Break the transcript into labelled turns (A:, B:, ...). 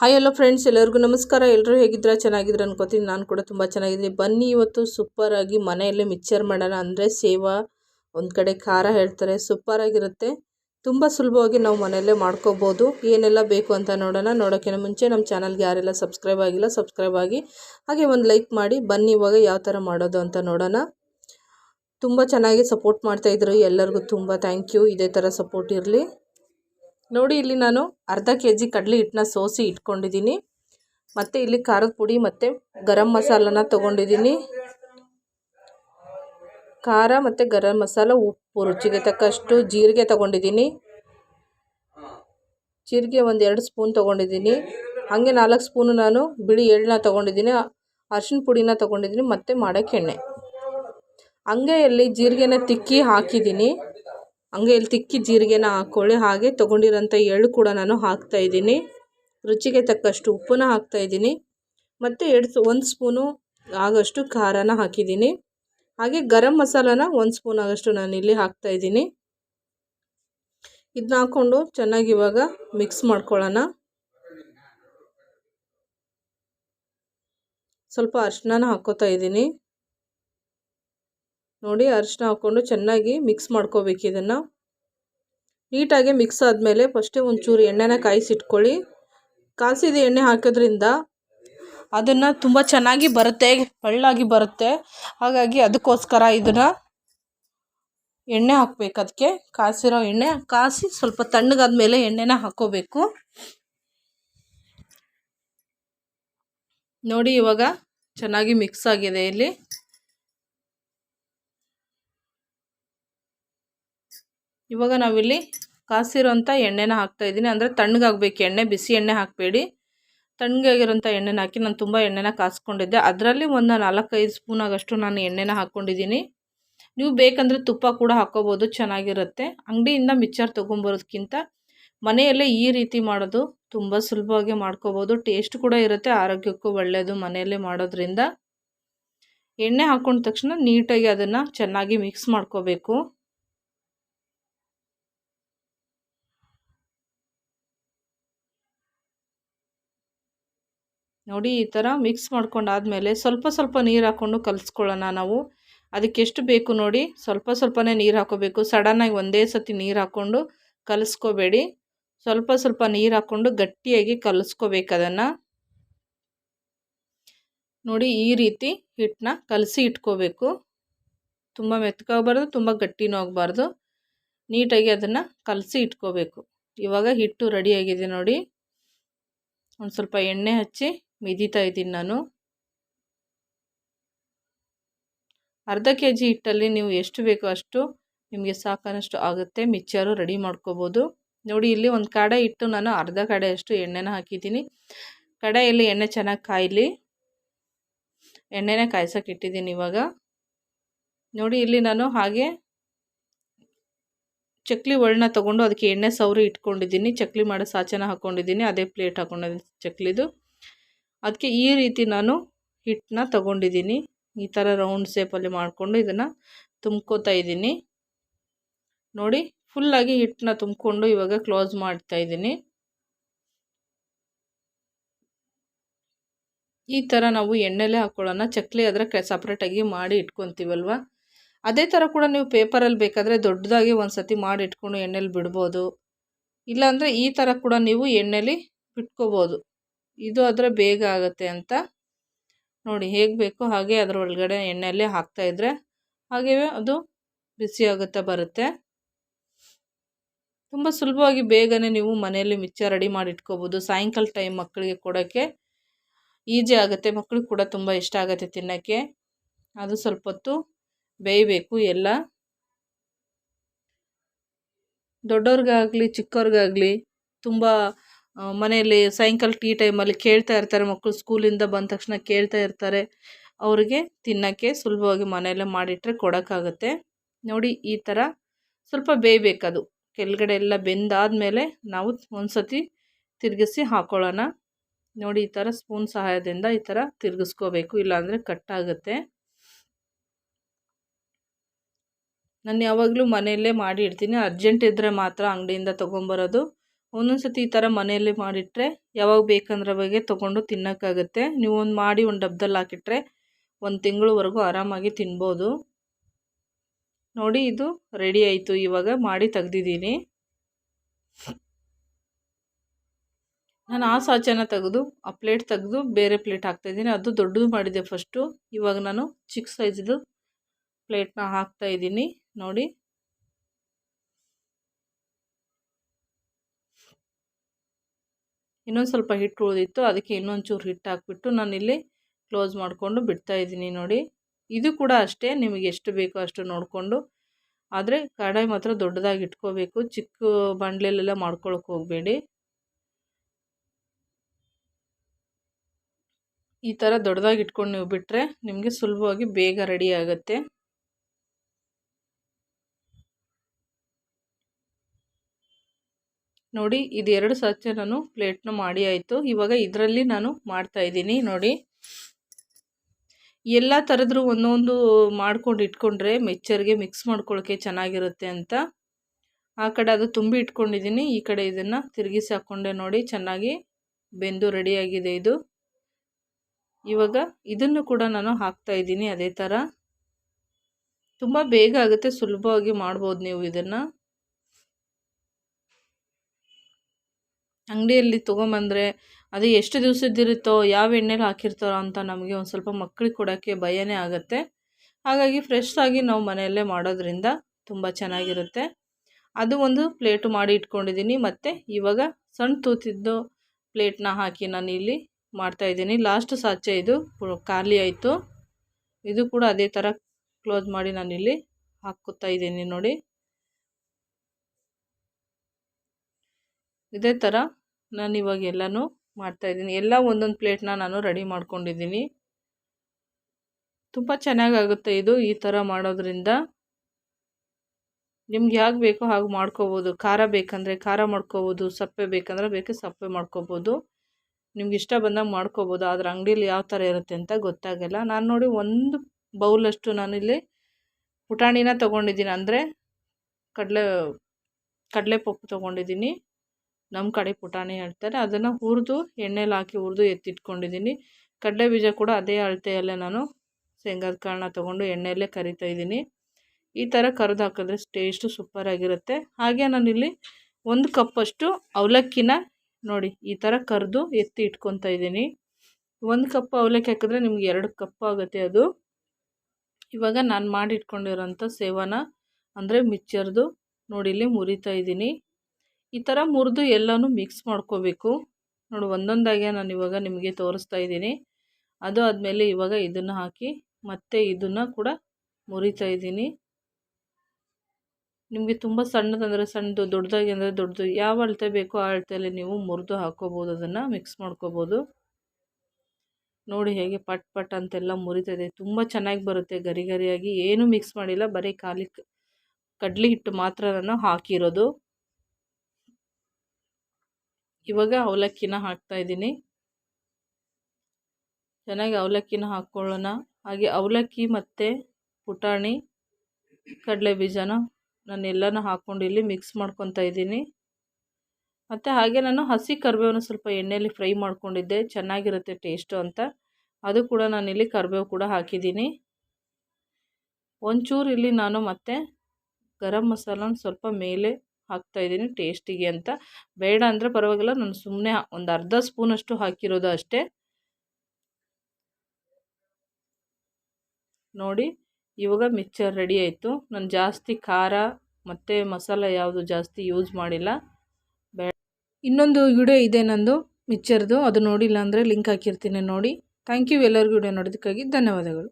A: Hi ಎಲ್ಲೋ friends ಎಲ್ಲರಿಗೂ ನಮಸ್ಕಾರ. ಎಲ್ಲರೂ ಹೇಗಿದ್ರೆ ಚೆನ್ನಾಗಿದ್ರೆ ಅನ್ಕೋತೀನಿ. ನಾನು ಕೂಡ ತುಂಬ ಚೆನ್ನಾಗಿದ್ದೀನಿ. ಬನ್ನಿ, ಇವತ್ತು ಸೂಪರಾಗಿ ಮನೆಯಲ್ಲೇ ಮಿಕ್ಸರ್ ಮಾಡೋಣ. ಅಂದರೆ ಸೇವಾ, ಒಂದು ಕಡೆ ಖಾರ ಹೇಳ್ತಾರೆ. ಸೂಪರಾಗಿರುತ್ತೆ ತುಂಬ ಸುಲಭವಾಗಿ ನಾವು ಮನೆಯಲ್ಲೇ ಮಾಡ್ಕೋಬೋದು. ಏನೆಲ್ಲ ಬೇಕು ಅಂತ ನೋಡೋಣ. ನೋಡೋಕ್ಕಿಂತ ಮುಂಚೆ ನಮ್ಮ ಚಾನಲ್ಗೆ ಯಾರೆಲ್ಲ ಸಬ್ಸ್ಕ್ರೈಬ್ ಆಗಿಲ್ಲ ಸಬ್ಸ್ಕ್ರೈಬ್ ಆಗಿ. ಹಾಗೆ ಒಂದು ಲೈಕ್ ಮಾಡಿ. ಬನ್ನಿ, ಇವಾಗ ಯಾವ ಥರ ಮಾಡೋದು ಅಂತ ನೋಡೋಣ. ತುಂಬ ಚೆನ್ನಾಗಿ ಸಪೋರ್ಟ್ ಮಾಡ್ತಾಯಿದ್ರು ಎಲ್ಲರಿಗೂ ತುಂಬ ಥ್ಯಾಂಕ್ ಯು ಇದೇ ಥರ ಸಪೋರ್ಟ್ ಇರಲಿ. ನೋಡಿ ಇಲ್ಲಿ ನಾನು ಅರ್ಧ ಕೆ ಜಿ ಕಡಲೆ ಹಿಟ್ಟನ್ನ ಸೋಸಿ ಇಟ್ಕೊಂಡಿದ್ದೀನಿ. ಮತ್ತು ಇಲ್ಲಿ ಖಾರದ ಪುಡಿ ಮತ್ತು ಗರಂ ಮಸಾಲನ ತೊಗೊಂಡಿದ್ದೀನಿ. ಖಾರ ಮತ್ತು ಗರಂ ಮಸಾಲ, ಉಪ್ಪು, ರುಚಿಗೆ ತಕ್ಕಷ್ಟು ಜೀರಿಗೆ ತೊಗೊಂಡಿದ್ದೀನಿ. ಜೀರಿಗೆ ಒಂದು ಎರಡು ಸ್ಪೂನ್ ತೊಗೊಂಡಿದ್ದೀನಿ. ಹಾಗೆ ನಾಲ್ಕು ಸ್ಪೂನು ನಾನು ಬಿಳಿ ಎಳ್ಳನ್ನ ತೊಗೊಂಡಿದ್ದೀನಿ ಅರ್ಶಿನ ಪುಡಿನ ತೊಗೊಂಡಿದ್ದೀನಿ, ಮತ್ತು ಮಾಡೋಕ್ಕೆ ಎಣ್ಣೆ. ಹಂಗೆ ಇಲ್ಲಿ ಜೀರಿಗೆನ ತಿಕ್ಕಿ ಹಾಕಿದ್ದೀನಿ. ಹಂಗೆ ಇಲ್ಲಿ ತಿಕ್ಕಿ ಜೀರಿಗೆನ ಹಾಕ್ಕೊಳ್ಳಿ. ಹಾಗೆ ತೊಗೊಂಡಿರೋಂಥ ಎಳ್ಳು ಕೂಡ ನಾನು ಹಾಕ್ತಾಯಿದ್ದೀನಿ ರುಚಿಗೆ ತಕ್ಕಷ್ಟು ಉಪ್ಪನ್ನ ಹಾಕ್ತಾಯಿದ್ದೀನಿ ಮತ್ತು ಎರಡು ಒಂದು ಸ್ಪೂನು ಆಗೋಷ್ಟು ಖಾರನ ಹಾಕಿದ್ದೀನಿ. ಹಾಗೆ ಗರಂ ಮಸಾಲಾನ ಒಂದು ಸ್ಪೂನ್ ಆಗೋಷ್ಟು ನಾನಿಲ್ಲಿ ಹಾಕ್ತಾಯಿದ್ದೀನಿ ಇದನ್ನ ಹಾಕ್ಕೊಂಡು ಚೆನ್ನಾಗಿ ಇವಾಗ ಮಿಕ್ಸ್ ಮಾಡ್ಕೊಳ್ಳೋಣ. ಸ್ವಲ್ಪ ಅರ್ಶಿನ ಹಾಕ್ಕೋತಾ ಇದ್ದೀನಿ. ನೋಡಿ ಅರಿಶಿನ ಹಾಕ್ಕೊಂಡು ಚೆನ್ನಾಗಿ ಮಿಕ್ಸ್ ಮಾಡ್ಕೋಬೇಕು ಇದನ್ನು. ನೀಟಾಗಿ ಮಿಕ್ಸ್ ಆದಮೇಲೆ ಫಸ್ಟೇ ಒಂಚೂರು ಎಣ್ಣೆನ ಕಾಯಿಸಿಟ್ಕೊಳ್ಳಿ. ಕಾಯಿಸಿದ ಎಣ್ಣೆ ಹಾಕೋದ್ರಿಂದ ಅದನ್ನು ತುಂಬ ಚೆನ್ನಾಗಿ ಬರುತ್ತೆ ಹಳ್ಳಾಗಿ ಬರುತ್ತೆ. ಹಾಗಾಗಿ ಅದಕ್ಕೋಸ್ಕರ ಇದನ್ನು ಎಣ್ಣೆ ಹಾಕ್ಬೇಕು ಅದಕ್ಕೆ ಕಾಸಿರೋ ಎಣ್ಣೆ ಕಾಸಿ ಸ್ವಲ್ಪ ತಣ್ಣಗಾದ ಮೇಲೆ ಎಣ್ಣೆನ ಹಾಕ್ಕೋಬೇಕು ನೋಡಿ ಇವಾಗ ಚೆನ್ನಾಗಿ ಮಿಕ್ಸ್ ಆಗಿದೆ ಇಲ್ಲಿ. ಇವಾಗ ನಾವಿಲ್ಲಿ ಕಾಸಿರೋಂಥ ಎಣ್ಣೆನ ಹಾಕ್ತಾಯಿದ್ದೀನಿ ಅಂದರೆ ತಣ್ಣಗಾಗಬೇಕು ಎಣ್ಣೆ, ಬಿಸಿ ಎಣ್ಣೆ ಹಾಕಬೇಡಿ. ತಣ್ಣಗಾಗಿರೋಂಥ ಎಣ್ಣೆನ ಹಾಕಿ ನಾನು ತುಂಬ ಎಣ್ಣೆನ ಕಾಸ್ಕೊಂಡಿದ್ದೆ. ಅದರಲ್ಲಿ ಒಂದು ನಾಲ್ಕೈದು ಸ್ಪೂನ್ ಆಗಷ್ಟು ನಾನು ಎಣ್ಣೆನ ಹಾಕ್ಕೊಂಡಿದ್ದೀನಿ. ನೀವು ಬೇಕಂದರೆ ತುಪ್ಪ ಕೂಡ ಹಾಕ್ಕೋಬೋದು ಚೆನ್ನಾಗಿರುತ್ತೆ. ಅಂಗಡಿಯಿಂದ ಮಿಕ್ಚರ್ ತೊಗೊಂಬರೋದಕ್ಕಿಂತ ಮನೆಯಲ್ಲೇ ಈ ರೀತಿ ಮಾಡೋದು ತುಂಬ ಸುಲಭವಾಗಿ ಮಾಡ್ಕೋಬೋದು. ಟೇಸ್ಟ್ ಕೂಡ ಇರುತ್ತೆ, ಆರೋಗ್ಯಕ್ಕೂ ಒಳ್ಳೆಯದು ಮನೆಯಲ್ಲೇ ಮಾಡೋದ್ರಿಂದ. ಎಣ್ಣೆ ಹಾಕ್ಕೊಂಡ ತಕ್ಷಣ ನೀಟಾಗಿ ಅದನ್ನು ಚೆನ್ನಾಗಿ ಮಿಕ್ಸ್ ಮಾಡ್ಕೋಬೇಕು. ನೋಡಿ ಈ ಥರ ಮಿಕ್ಸ್ ಮಾಡ್ಕೊಂಡಾದಮೇಲೆ ಸ್ವಲ್ಪ ಸ್ವಲ್ಪ ನೀರು ಹಾಕ್ಕೊಂಡು ಕಲಿಸ್ಕೊಳ್ಳೋಣ ನಾವು. ಅದಕ್ಕೆ ಎಷ್ಟು ಬೇಕು ನೋಡಿ, ಸ್ವಲ್ಪ ಸ್ವಲ್ಪನೇ ನೀರು ಹಾಕೋಬೇಕು. ಸಡನ್ನಾಗಿ ಒಂದೇ ಸತಿ ನೀರು ಹಾಕ್ಕೊಂಡು ಕಲಿಸ್ಕೋಬೇಡಿ. ಸ್ವಲ್ಪ ಸ್ವಲ್ಪ ನೀರು ಹಾಕ್ಕೊಂಡು ಗಟ್ಟಿಯಾಗಿ ಕಲಿಸ್ಕೋಬೇಕು ಅದನ್ನು. ನೋಡಿ ಈ ರೀತಿ ಹಿಟ್ಟನ್ನ ಕಲಸಿ ಇಟ್ಕೋಬೇಕು. ತುಂಬ ಮೆತ್ಕೋಗ್ಬಾರ್ದು ತುಂಬ ಗಟ್ಟಿನೂ ಆಗಬಾರ್ದು. ನೀಟಾಗಿ ಅದನ್ನು ಕಲಸಿ ಇಟ್ಕೋಬೇಕು. ಇವಾಗ ಹಿಟ್ಟು ರೆಡಿಯಾಗಿದೆ ನೋಡಿ. ಒಂದು ಸ್ವಲ್ಪ ಎಣ್ಣೆ ಹಚ್ಚಿ ಮಿದಿತಾ ಇದ್ದೀನಿ ನಾನು. ಅರ್ಧ ಕೆ ಜಿ ಹಿಟ್ಟಲ್ಲಿ ನೀವು ಎಷ್ಟು ಬೇಕೋ ಅಷ್ಟು ನಿಮಗೆ ಸಾಕನಷ್ಟು ಆಗುತ್ತೆ. ಮಿಚ್ಚರು ರೆಡಿ ಮಾಡ್ಕೋಬೋದು. ನೋಡಿ, ಇಲ್ಲಿ ಒಂದು ಕಡೆ ಇಟ್ಟು ನಾನು ಅರ್ಧ ಕಡೆಯಷ್ಟು ಎಣ್ಣೆನ ಹಾಕಿದ್ದೀನಿ. ಕಡೆಯಲ್ಲಿ ಎಣ್ಣೆ ಚೆನ್ನಾಗಿ ಕಾಯಲಿ. ಎಣ್ಣೆನೇ ಕಾಯ್ಸೋಕೆ ಇಟ್ಟಿದ್ದೀನಿ ಇವಾಗ. ನೋಡಿ, ಇಲ್ಲಿ ನಾನು ಹಾಗೆ ಚಕ್ಲಿ ಒಳ್ಳನ್ನ ತೊಗೊಂಡು ಅದಕ್ಕೆ ಎಣ್ಣೆ ಸೌರಿ ಇಟ್ಕೊಂಡಿದ್ದೀನಿ. ಚಕ್ಲಿ ಮಾಡೋ ಸಾಚನ ಹಾಕ್ಕೊಂಡಿದ್ದೀನಿ ಅದೇ ಪ್ಲೇಟ್ ಹಾಕ್ಕೊಂಡಿದ್ದೀನಿ ಚಕ್ಲಿದು. ಅದಕ್ಕೆ ಈ ರೀತಿ ನಾನು ಹಿಟ್ಟನ್ನ ತಗೊಂಡಿದ್ದೀನಿ. ಈ ಥರ ರೌಂಡ್ ಶೇಪಲ್ಲಿ ಮಾಡಿಕೊಂಡು ಇದನ್ನು ತುಂಬ್ಕೋತಾ ಇದ್ದೀನಿ. ನೋಡಿ ಫುಲ್ಲಾಗಿ ಹಿಟ್ಟನ್ನ ತುಂಬಿಕೊಂಡು ಇವಾಗ ಕ್ಲೋಸ್ ಮಾಡ್ತಾ ಇದ್ದೀನಿ. ಈ ಥರ ನಾವು ಎಣ್ಣೆಲೆ ಹಾಕೊಳ್ಳೋಣ. ಚಕ್ಲಿ ಆದರೆ ಸಪ್ರೇಟಾಗಿ ಮಾಡಿ ಇಟ್ಕೊತೀವಲ್ವ? ಅದೇ ಥರ ಕೂಡ ನೀವು ಪೇಪರಲ್ಲಿ ಬೇಕಾದರೆ ದೊಡ್ಡದಾಗಿ ಒಂದು ಸತಿ ಮಾಡಿ ಇಟ್ಕೊಂಡು ಎಣ್ಣೆಲಿ ಬಿಡ್ಬೋದು. ಇಲ್ಲಾಂದರೆ ಈ ಥರ ಕೂಡ ನೀವು ಎಣ್ಣೆಲಿ ಬಿಟ್ಕೋಬೋದು. ಇದು ಆದರೆ ಬೇಗ ಆಗುತ್ತೆ ಅಂತ ನೋಡಿ ಹೇಗೆ ಬೇಕು ಹಾಗೆ ಅದರ ಒಳಗಡೆ ಎಣ್ಣೆಯಲ್ಲಿ ಹಾಕ್ತಾಯಿದ್ರೆ ಹಾಗೇ ಅದು ಬಿಸಿ ಆಗುತ್ತಾ ಬರುತ್ತೆ. ತುಂಬ ಸುಲಭವಾಗಿ ಬೇಗನೆ ನೀವು ಮನೆಯಲ್ಲಿ ಮಿಚ್ಚ ರೆಡಿ ಮಾಡಿ ಇಟ್ಕೋಬೋದು. ಸಾಯಂಕಾಲ ಟೈಮ್ ಮಕ್ಕಳಿಗೆ ಕೊಡೋಕ್ಕೆ ಈಜಿ ಆಗುತ್ತೆ. ಮಕ್ಕಳಿಗೆ ಕೂಡ ತುಂಬ ಇಷ್ಟ ಆಗುತ್ತೆ ತಿನ್ನೋಕ್ಕೆ. ಅದು ಸ್ವಲ್ಪ ಹೊತ್ತು ಬೇಯಬೇಕು ಎಲ್ಲ. ದೊಡ್ಡವ್ರಿಗಾಗಲಿ ಚಿಕ್ಕವ್ರಿಗಾಗಲಿ ತುಂಬ ಮನೆಯಲ್ಲಿ ಸಾಯಂಕಾಲ ಟೀ ಟೈಮಲ್ಲಿ ಕೇಳ್ತಾ ಇರ್ತಾರೆ ಮಕ್ಕಳು, ಸ್ಕೂಲಿಂದ ಬಂದ ತಕ್ಷಣ ಕೇಳ್ತಾ ಇರ್ತಾರೆ. ಅವರಿಗೆ ತಿನ್ನೋಕ್ಕೆ ಸುಲಭವಾಗಿ ಮನೆಯಲ್ಲೇ ಮಾಡಿಟ್ರೆ ಕೊಡೋಕ್ಕಾಗತ್ತೆ. ನೋಡಿ, ಈ ಥರ ಸ್ವಲ್ಪ ಬೇಯಬೇಕದು. ಕೆಳಗಡೆ ಎಲ್ಲ ಬೆಂದಾದಮೇಲೆ ನಾವು ಒಂದು ಸತಿ ತಿರುಗಿಸಿ ಹಾಕೊಳ್ಳೋಣ. ನೋಡಿ, ಈ ಥರ ಸ್ಪೂನ್ ಸಹಾಯದಿಂದ ಈ ಥರ ತಿರುಗಿಸ್ಕೋಬೇಕು, ಇಲ್ಲಾಂದರೆ ಕಟ್ಟಾಗುತ್ತೆ. ನಾನು ಯಾವಾಗಲೂ ಮನೆಯಲ್ಲೇ ಮಾಡಿ ಇಡ್ತೀನಿ. ಅರ್ಜೆಂಟ್ ಇದ್ದರೆ ಮಾತ್ರ ಅಂಗಡಿಯಿಂದ ತೊಗೊಂಬರೋದು. ಒಂದೊಂದು ಸತಿ ಈ ಥರ ಮನೆಯಲ್ಲಿ ಮಾಡಿಟ್ರೆ ಯಾವಾಗ ಬೇಕಂದ್ರೆ ಅವಾಗೆ ತೊಗೊಂಡು ತಿನ್ನೋಕ್ಕಾಗತ್ತೆ. ನೀವು ಒಂದು ಮಾಡಿ ಒಂದು ಡಬ್ಬದಲ್ಲಿ ಹಾಕಿಟ್ರೆ ಒಂದು ತಿಂಗಳವರೆಗೂ ಆರಾಮಾಗಿ ತಿನ್ಬೋದು. ನೋಡಿ ಇದು ರೆಡಿ ಆಯಿತು. ಇವಾಗ ಮಾಡಿ ತೆಗ್ದಿದ್ದೀನಿ. ನಾನು ಆ ಸಾಚನ ತೆಗೆದು, ಆ ಪ್ಲೇಟ್ ತೆಗೆದು ಬೇರೆ ಪ್ಲೇಟ್ ಹಾಕ್ತಾಯಿದ್ದೀನಿ ಅದು ದೊಡ್ಡದು ಮಾಡಿದೆ ಫಸ್ಟು. ಇವಾಗ ನಾನು ಚಿಕ್ಕ ಸೈಜ್ದು ಪ್ಲೇಟ್ನ ಹಾಕ್ತಾಯಿದ್ದೀನಿ ನೋಡಿ. ಇನ್ನೊಂದು ಸ್ವಲ್ಪ ಹಿಟ್ಟು ಉಳಿದಿತ್ತು, ಅದಕ್ಕೆ ಇನ್ನೊಂದು ಚೂರು ಹಿಟ್ಟು ಹಾಕ್ಬಿಟ್ಟು ನಾನಿಲ್ಲಿ ಕ್ಲೋಸ್ ಮಾಡಿಕೊಂಡು ಬಿಡ್ತಾಯಿದ್ದೀನಿ ನೋಡಿ. ಇದು ಕೂಡ ಅಷ್ಟೇ, ನಿಮಗೆ ಎಷ್ಟು ಬೇಕೋ ಅಷ್ಟು ನೋಡಿಕೊಂಡು. ಆದರೆ ಕಡಾಯಿ ಮಾತ್ರ ದೊಡ್ಡದಾಗಿ ಇಟ್ಕೋಬೇಕು, ಚಿಕ್ಕ ಬಾಣಲೆಲೆಲ್ಲ ಮಾಡ್ಕೊಳಕ್ಕೆ ಹೋಗಬೇಡಿ. ಈ ಥರ ದೊಡ್ಡದಾಗಿ ಇಟ್ಕೊಂಡು ನೀವು ಬಿಟ್ಟರೆ ನಿಮಗೆ ಸುಲಭವಾಗಿ ಬೇಗ ರೆಡಿ ಆಗುತ್ತೆ. ನೋಡಿ ಇದು ಎರಡು ಸಚ್ಚೆ ನಾನು ಪ್ಲೇಟ್ನ ಮಾಡಿ ಆಯಿತು. ಇವಾಗ ಇದರಲ್ಲಿ ನಾನು ಮಾಡ್ತಾಯಿದ್ದೀನಿ ನೋಡಿ. ಎಲ್ಲ ಥರದ್ರು ಒಂದೊಂದು ಮಾಡ್ಕೊಂಡು ಇಟ್ಕೊಂಡ್ರೆ ಮೆಚ್ಚರ್ಗೆ ಮಿಕ್ಸ್ ಮಾಡ್ಕೊಳ್ಳೋಕ್ಕೆ ಚೆನ್ನಾಗಿರುತ್ತೆ ಅಂತ. ಆ ಕಡೆ ಅದು ತುಂಬಿ ಇಟ್ಕೊಂಡಿದ್ದೀನಿ, ಈ ಕಡೆ ಇದನ್ನು ತಿರುಗಿಸಿ ಹಾಕ್ಕೊಂಡೆ ನೋಡಿ, ಚೆನ್ನಾಗಿ ಬೆಂದು ರೆಡಿಯಾಗಿದೆ ಇದು. ಇವಾಗ ಇದನ್ನು ಕೂಡ ನಾನು ಹಾಕ್ತಾ ಇದ್ದೀನಿ, ಅದೇ ಥರ. ತುಂಬ ಬೇಗ ಆಗುತ್ತೆ, ಸುಲಭವಾಗಿ ಮಾಡ್ಬೋದು ನೀವು ಇದನ್ನು. ಅಂಗಡಿಯಲ್ಲಿ ತೊಗೊಂಬಂದರೆ ಅದು ಎಷ್ಟು ದಿವಸದ್ದಿರುತ್ತೋ, ಯಾವ ಎಣ್ಣೆಲಿ ಹಾಕಿರ್ತಾರೋ ಅಂತ ನಮಗೆ ಒಂದು ಸ್ವಲ್ಪ ಮಕ್ಕಳಿಗೆ ಕೊಡೋಕ್ಕೆ ಭಯನೇ ಆಗುತ್ತೆ. ಹಾಗಾಗಿ ಫ್ರೆಶ್ ನಾವು ಮನೆಯಲ್ಲೇ ಮಾಡೋದ್ರಿಂದ ತುಂಬ ಚೆನ್ನಾಗಿರುತ್ತೆ. ಅದು ಒಂದು ಪ್ಲೇಟು ಮಾಡಿ ಇಟ್ಕೊಂಡಿದ್ದೀನಿ. ಮತ್ತು ಇವಾಗ ಸಣ್ಣ ತೂತಿದ್ದು ಪ್ಲೇಟ್ನ ಹಾಕಿ ನಾನು ಇಲ್ಲಿ ಮಾಡ್ತಾಯಿದ್ದೀನಿ ಲಾಸ್ಟ್ ಸಾಚೆ ಇದು ಖಾಲಿ ಆಯಿತು. ಇದು ಕೂಡ ಅದೇ ಥರ ಕ್ಲೋಸ್ ಮಾಡಿ ನಾನಿಲ್ಲಿ ಹಾಕುತ್ತಾ ಇದ್ದೀನಿ ನೋಡಿ. ಇದೇ ಥರ ನಾನು ಇವಾಗ ಎಲ್ಲನೂ ಮಾಡ್ತಾಯಿದ್ದೀನಿ ಎಲ್ಲ ಒಂದೊಂದು ಪ್ಲೇಟ್ನ ನಾನು ರೆಡಿ ಮಾಡ್ಕೊಂಡಿದ್ದೀನಿ. ತುಂಬ ಚೆನ್ನಾಗಾಗುತ್ತೆ ಇದು ಈ ಥರ ಮಾಡೋದ್ರಿಂದ. ನಿಮ್ಗೆ ಹೇಗೆ ಬೇಕೋ ಹಾಗೆ ಮಾಡ್ಕೋಬೋದು. ಖಾರ ಬೇಕಂದರೆ ಖಾರ ಮಾಡ್ಕೋಬೋದು, ಸಪ್ಪೆ ಬೇಕಂದರೆ ಬೇಕೆ ಸಪ್ಪೆ ಮಾಡ್ಕೋಬೋದು. ನಿಮ್ಗೆ ಇಷ್ಟ ಬಂದಾಗ ಮಾಡ್ಕೋಬೋದು, ಆದರೆ ಅಂಗಡೀಲಿ ಯಾವ ಥರ ಇರುತ್ತೆ ಅಂತ ಗೊತ್ತಾಗಲ್ಲ. ನಾನು ನೋಡಿ ಒಂದು ಬೌಲಷ್ಟು ನಾನಿಲ್ಲಿ ಪುಟಾಣಿನ ತೊಗೊಂಡಿದ್ದೀನಿ. ಅಂದರೆ ಕಡಲೆ ಕಡಲೆ ಪಪ್ಪು ತೊಗೊಂಡಿದ್ದೀನಿ. ನಮ್ಮ ಕಡೆ ಪುಟಾಣಿ ಹೇಳ್ತಾರೆ ಅದನ್ನು ಹುರಿದು, ಎಣ್ಣೆಲಿ ಹಾಕಿ ಹುರಿದು ಎತ್ತಿಟ್ಕೊಂಡಿದ್ದೀನಿ ಕಡಲೆ ಬೀಜ ಕೂಡ ಅದೇ ಅಳತೆಯಲ್ಲೇ ನಾನು ಶೇಂಗಾದ ಕಾಳನ್ನ ತೊಗೊಂಡು ಎಣ್ಣೆಯಲ್ಲೇ ಕರಿತಾ ಇದ್ದೀನಿ ಈ ಥರ ಕರೆದು ಹಾಕಿದ್ರೆ ಟೇಸ್ಟು ಸೂಪರಾಗಿರುತ್ತೆ. ಹಾಗೆ ನಾನಿಲ್ಲಿ ಒಂದು ಕಪ್ಪಷ್ಟು ಅವಲಕ್ಕಿನ ನೋಡಿ, ಈ ಥರ ಕರೆದು ಎತ್ತಿ ಇಟ್ಕೊತಾ ಇದ್ದೀನಿ ಒಂದು ಕಪ್ ಅವಲಕ್ಕಿ ಹಾಕಿದ್ರೆ ನಿಮ್ಗೆ ಎರಡು ಕಪ್ ಆಗುತ್ತೆ ಅದು. ಇವಾಗ ನಾನು ಮಾಡಿಟ್ಕೊಂಡಿರೋಂಥ ಸೇವನ ಅಂದರೆ ಮಿಕ್ಚರ್ದು ನೋಡಿ, ಇಲ್ಲಿ ಮುರಿತಾ ಇದ್ದೀನಿ ಈ ಥರ ಮುರಿದು ಎಲ್ಲನೂ ಮಿಕ್ಸ್ ಮಾಡ್ಕೋಬೇಕು. ನೋಡಿ ಒಂದೊಂದಾಗೆ ನಾನು ಇವಾಗ ನಿಮಗೆ ತೋರಿಸ್ತಾ ಇದ್ದೀನಿ. ಅದು ಆದಮೇಲೆ ಇವಾಗ ಇದನ್ನು ಹಾಕಿ ಮತ್ತೆ ಇದನ್ನು ಕೂಡ ಮುರಿತಾ ಇದ್ದೀನಿ. ನಿಮಗೆ ತುಂಬ ಸಣ್ಣದಂದರೆ ಸಣ್ಣದು, ದೊಡ್ಡದಾಗಿ ಅಂದರೆ ದೊಡ್ಡದು, ಯಾವ ಅಳತೆ ಬೇಕೋ ಆ ಅಳತೆಯಲ್ಲಿ ನೀವು ಮುರಿದು ಹಾಕ್ಕೋಬೋದು ಅದನ್ನು ಮಿಕ್ಸ್ ಮಾಡ್ಕೋಬೋದು. ನೋಡಿ ಹೇಗೆ ಪಟ್ ಪಟ್ ಅಂತೆಲ್ಲ ಇದೆ. ತುಂಬ ಚೆನ್ನಾಗಿ ಬರುತ್ತೆ, ಗರಿ ಗರಿಯಾಗಿ. ಏನೂ ಮಿಕ್ಸ್ ಮಾಡಿಲ್ಲ, ಬರೀ ಖಾಲಿ ಕಡಲೆ ಹಿಟ್ಟು ಮಾತ್ರ ನಾನು ಹಾಕಿರೋದು. ಇವಾಗ ಅವಲಕ್ಕಿನ ಹಾಕ್ತಾ ಇದ್ದೀನಿ. ಚೆನ್ನಾಗಿ ಅವಲಕ್ಕಿನ ಹಾಕ್ಕೊಳ್ಳೋಣ. ಹಾಗೆ ಅವಲಕ್ಕಿ ಮತ್ತು ಪುಟಾಣಿ, ಕಡಲೆ ಬೀಜನ ನಾನು ಎಲ್ಲನೂ ಹಾಕ್ಕೊಂಡು ಇಲ್ಲಿ ಮಿಕ್ಸ್ ಮಾಡ್ಕೊತಾ ಇದ್ದೀನಿ. ಮತ್ತು ಹಾಗೆ ನಾನು ಹಸಿ ಕರಿಬೇವನ್ನ ಸ್ವಲ್ಪ ಎಣ್ಣೆಯಲ್ಲಿ ಫ್ರೈ ಮಾಡ್ಕೊಂಡಿದ್ದೆ. ಚೆನ್ನಾಗಿರುತ್ತೆ ಟೇಸ್ಟು ಅಂತ. ಅದು ಕೂಡ ನಾನು ಇಲ್ಲಿ ಕರಿಬೇವು ಕೂಡ ಹಾಕಿದ್ದೀನಿ. ಒಂಚೂರು ಇಲ್ಲಿ ನಾನು ಮತ್ತೆ ಗರಂ ಮಸಾಲನ ಸ್ವಲ್ಪ ಮೇಲೆ ಹಾಕ್ತಾಯಿದ್ದೀನಿ ಟೇಸ್ಟಿಗೆ ಅಂತ. ಬೇಡ ಅಂದರೆ ಪರವಾಗಿಲ್ಲ, ನಾನು ಸುಮ್ಮನೆ ಒಂದು ಅರ್ಧ ಸ್ಪೂನಷ್ಟು ಹಾಕಿರೋದು ಅಷ್ಟೇ. ನೋಡಿ, ಇವಾಗ ಮಿಕ್ಸರ್ ರೆಡಿ ಆಯಿತು. ನಾನು ಜಾಸ್ತಿ ಖಾರ ಮತ್ತು ಮಸಾಲ ಯಾವುದು ಜಾಸ್ತಿ ಯೂಸ್ ಮಾಡಿಲ್ಲ. ಬೇ ಇನ್ನೊಂದು ವಿಡಿಯೋ ಇದೆ ನಂದು ಮಿಕ್ಸರ್ದು ಅದು ನೋಡಿಲ್ಲ ಅಂದರೆ ಲಿಂಕ್ ಹಾಕಿರ್ತೀನಿ ನೋಡಿ. ಥ್ಯಾಂಕ್ ಯು ಎಲ್ಲರಿಗೂ ವಿಡಿಯೋ ನೋಡೋದಕ್ಕಾಗಿ ಧನ್ಯವಾದಗಳು.